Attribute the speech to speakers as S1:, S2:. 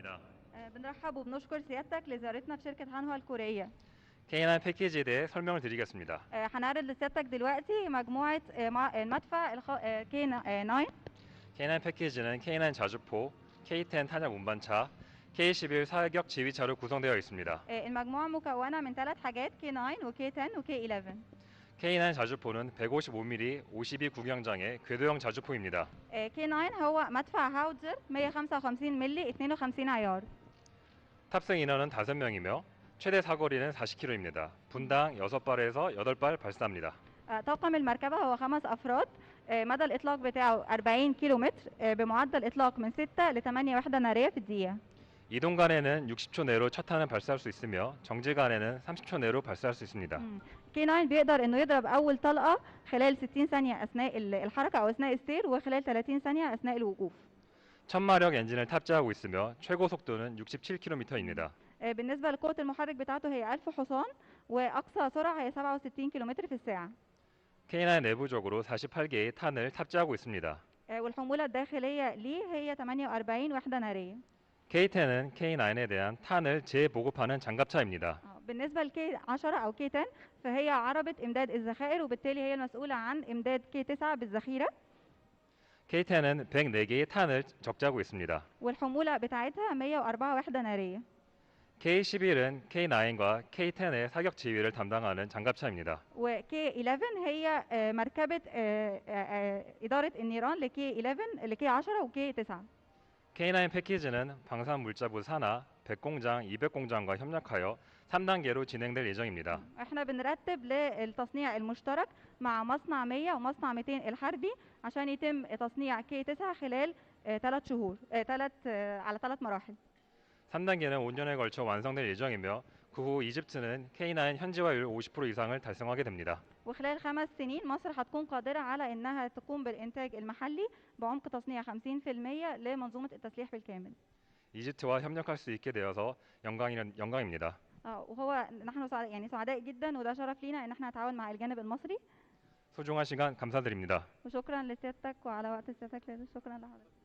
S1: 감사드립니다.
S2: آه، بنرحب وبنشكر سيادتك لزيارتنا في شركة هانهوا الكورية
S1: K9 패키지에 대해 설명을 드리겠습니다.
S2: آه، هنعرض لسيادتك دلوقتي مجموعة آه، مع- المدفع كي 9
S1: K9 패키지는 K9 자주포, K10 탄약 운반차, K11 사격 지휘차로 구성되어 있습니다.
S2: المجموعة مكونة من ثلاث حاجات كي 9 وكي 10 وكي 11
S1: K9 자주포는 155mm 52 구경장의 궤도형 자주포입니다.
S2: كي 9 هو مدفع هاودزر 155 مللي 52 عيار
S1: 탑승 인원은 5명이며 최대 사거리는 40km입니다. 분당 6발에서 8발 발사합니다.
S2: آه، طاقم المركبة هو خمس أفراد آه، مدى الإطلاق بتاعه 40 كيلو متر آه، بمعدل إطلاق من 6 ل 8 وحدة نارية في الدقيقة
S1: 이동 간에는 60초 내로 첫탄을 발사할 수 있으며 정지 간에는 30초 내로 발사할 수 있습니다.
S2: مم. كي 9 بيقدر إنه يضرب أول طلقة خلال 60 ثانية أثناء ال- الحركة أو أثناء السير وخلال 30 ثانية أثناء الوقوف
S1: 천마력 엔진을 탑재하고 있으며 최고 속도는 67km입니다.
S2: آه، بالنسبة لقوة المحرك بتاعته هي 1000 حصان وأقصى سرعة هي 67 كيلومتر في الساعة
S1: K9 내부적으로 48개의 탄을 탑재하고 있습니다.
S2: آه، والحمولة الداخلية ليه هي 48 وحدة نارية
S1: K10은 K9에 대한 탄을 재보급하는 장갑차입니다.
S2: آه، بالنسبة لكي 10 أو كي 10 فهي عربة إمداد الذخائر وبالتالي هي المسؤولة عن إمداد كي 9 بالذخيرة
S1: K10은 104개의 탄을 적재하고 있습니다.
S2: والحمولة بتاعتها 104 وحدة نارية
S1: K11은 K9과 K10의 사격 지휘를 담당하는 장갑차입니다.
S2: وكي 11 هي آه، مركبة آه، آه، آه، إدارة النيران لكي 11 لكي 10 وكي 9
S1: K9 패키지는 방산물자부 산하 100공장, 200공장과 협력하여 3단계로 진행될 예정입니다.
S2: احنا بنرتب للتصنيع المشترك مع مصنع 100 ومصنع 200 الحربي عشان يتم تصنيع كي 9 خلال ثلاث شهور ثلاث على ثلاث مراحل
S1: 3단계는 5년에 걸쳐 완성될 예정이며 그 후 이집트는 K9 현지화율 50% 이상을 달성하게 됩니다.
S2: وخلال خمس سنين مصر هتكون قادرة على إنها تقوم بالإنتاج المحلي بعمق تصنيع 50% لمنظومة التسليح بالكامل.
S1: 이집트와 협력할 수 있게 되어서 영광이, 영광입니다.
S2: اه وهو نحن سعداء يعني سعداء جدا وده شرف لينا إن احنا نتعاون مع الجانب المصري
S1: 소중한 시간 감사드립니다.
S2: وشكرا لسيادتك وعلى وقت سيادتك شكرا لحضرتك.